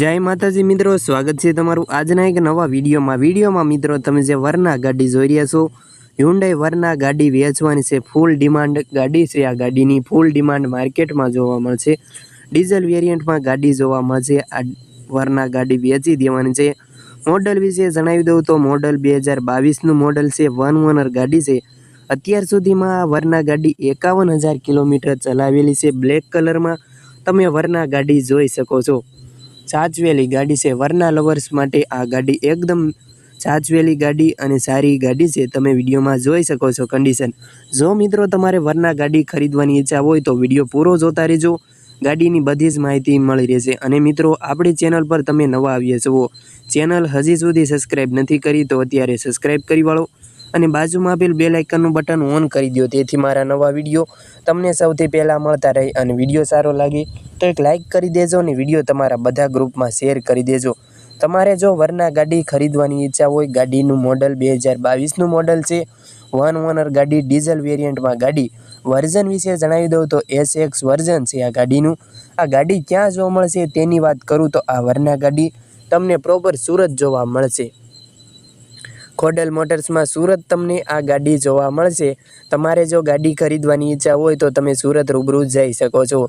જય માતાજી મિત્રો, સ્વાગત છે તમારું આજના એક નવા વિડીયોમાં. વિડીયોમાં મિત્રો, તમે જે વરના ગાડી જોઈ રહ્યા છો હ્યુન્ડાઈ વરના ગાડી વેચવાની છે ફૂલ ડિમાન્ડ ગાડી છે આ ગાડીની. ફૂલ ડિમાન્ડ માર્કેટમાં જોવા મળશે. ડીઝલ વેરિયન્ટમાં ગાડી જોવા મળશે. આ વરના ગાડી વેચી દેવાની છે. મોડલ વિશે જણાવી દઉં તો મોડલ બે હજાર બાવીસનું મોડલ છે વન ઓનર ગાડી છે. અત્યાર સુધીમાં આ વરના ગાડી એકાવન હજાર કિલોમીટર ચલાવેલી છે બ્લેક કલરમાં તમે વરના ગાડી જોઈ શકો છો. સાચવેલી ગાડી છે. વરના લવર્સ માટે આ ગાડી એકદમ સાચવેલી ગાડી અને સારી ગાડી છે. તમે વિડીયોમાં જોઈ શકો છો કન્ડિશન જો મિત્રો તમારે વરના ગાડી ખરીદવાની ઈચ્છા હોય તો વીડિયો પૂરો જોતા રહેજો. ગાડીની બધી જ માહિતી મળી રહેશે. અને મિત્રો, આપણી ચેનલ પર તમે નવા આવ્યા છો ચેનલ હજી સુધી સબસ્ક્રાઈબ નથી કરી તો અત્યારે સબસ્ક્રાઈબ કરી વાળો. અને બાજુમાં આપેલ બે લાઇકનનું બટન ઓન કરી દો તેથી મારા નવા વીડિયો તમને સૌથી પહેલાં મળતા રહે અને વીડિયો સારો લાગે તો એક લાઇક કરી દેજો અને વીડિયો તમારા બધા ગ્રુપમાં શેર કરી દેજો. તમારે જો વરના ગાડી ખરીદવાની ઈચ્છા હોય, ગાડીનું મોડલ બે હજાર બાવીસનું મોડલ છે વન ઓનર ગાડી ડીઝલ વેરિયન્ટમાં ગાડી વર્ઝન વિશે જણાવી દઉં તો એસ એક્સ વર્ઝન છે આ ગાડીનું. આ ગાડી ક્યાં જોવા મળશે તેની વાત કરું તો આ વરના ગાડી તમને પ્રોપર સુરત જોવા મળશે. ખોડલ મોટર્સમાં સુરત તમને આ ગાડી જોવા મળશે. તમારે જો ગાડી ખરીદવાની ઈચ્છા હોય તો તમે સુરત રૂબરૂ જઈ શકો છો.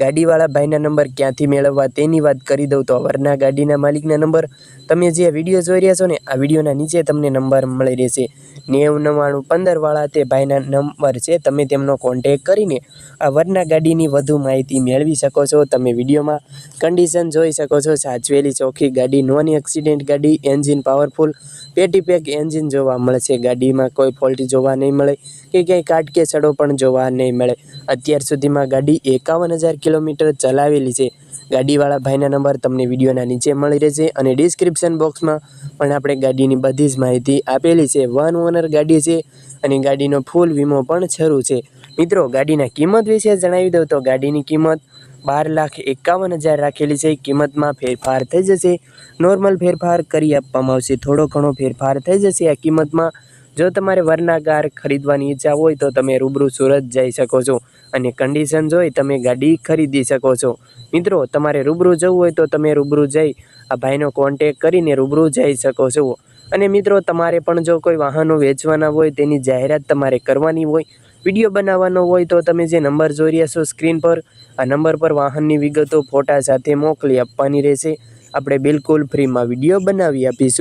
ગાડીવાળા ભાઈના નંબર ક્યાંથી મેળવવા તેની વાત કરી દઉં તો વરના ગાડીના માલિકના નંબર. તમે જે વીડિયો જોઈ રહ્યા છો ને, આ વિડીયોના નીચે તમને નંબર મળી રહેશે. નેવ નવ્વાણું પંદરવાળા તે ભાઈના નંબર છે, તમે તેમનો કોન્ટેક કરીને આ વરના ગાડીની વધુ માહિતી મેળવી શકો છો. તમે વિડીયોમાં કન્ડિશન જોઈ શકો છો. સાચવેલી ચોખ્ખી ગાડી નોન એક્સિડેન્ટ ગાડી એન્જિન પાવરફુલ પેટી પેક એન્જિન જોવા મળશે ગાડીમાં કોઈ ફોલ્ટ જોવા નહીં મળે કે ક્યાંય કાટ સડો પણ જોવા નહીં મળે. અત્યાર સુધીમાં ગાડી એકાવન હજાર કિલોમીટર ચલાવેલી છે. ગાડીવાળા ભાઈના નંબર તમને વિડીયોના નીચે મળી રહેશે અને ડિસ્ક્રિપ્શન બોક્સમાં પણ આપણે ગાડીની બધી જ માહિતી આપેલી છે. વન ઓનર ગાડી છે અને ગાડીનો ફૂલ વીમો પણ શરૂ છે. મિત્રો, ગાડીના કિંમત વિશે જણાવી દઉં તો ગાડીની કિંમત બાર લાખ એકાવન હજાર રાખેલી છે. કિંમતમાં ફેરફાર થઈ જશે. નોર્મલ ફેરફાર કરી આપવામાં આવશે. થોડો ઘણો ફેરફાર થઈ જશે આ કિંમતમાં. જો તમારે વરના ખરીદવાની ઈચ્છા હોય તો તમે રૂબરૂ સુરત જઈ શકો છો અને કન્ડિશન જોઈ તમે ગાડી ખરીદી શકો છો. મિત્રો, તમારે રૂબરૂ જવું હોય તો તમે રૂબરૂ જઈ આ ભાઈનો કોન્ટેક કરીને રૂબરૂ જઈ શકો છો. અને મિત્રો, તમારે પણ જો કોઈ વાહનો વેચવાના હોય, તેની જાહેરાત તમારે કરવાની હોય વીડિયો બનાવવાનો હોય તો તમે જે નંબર જોઈ રહ્યા છો સ્ક્રીન પર, આ નંબર પર વાહનની વિગતો, ફોટા સાથે મોકલી આપવાની રહેશે. આપણે બિલકુલ ફ્રીમાં વીડિયો બનાવી આપીશું.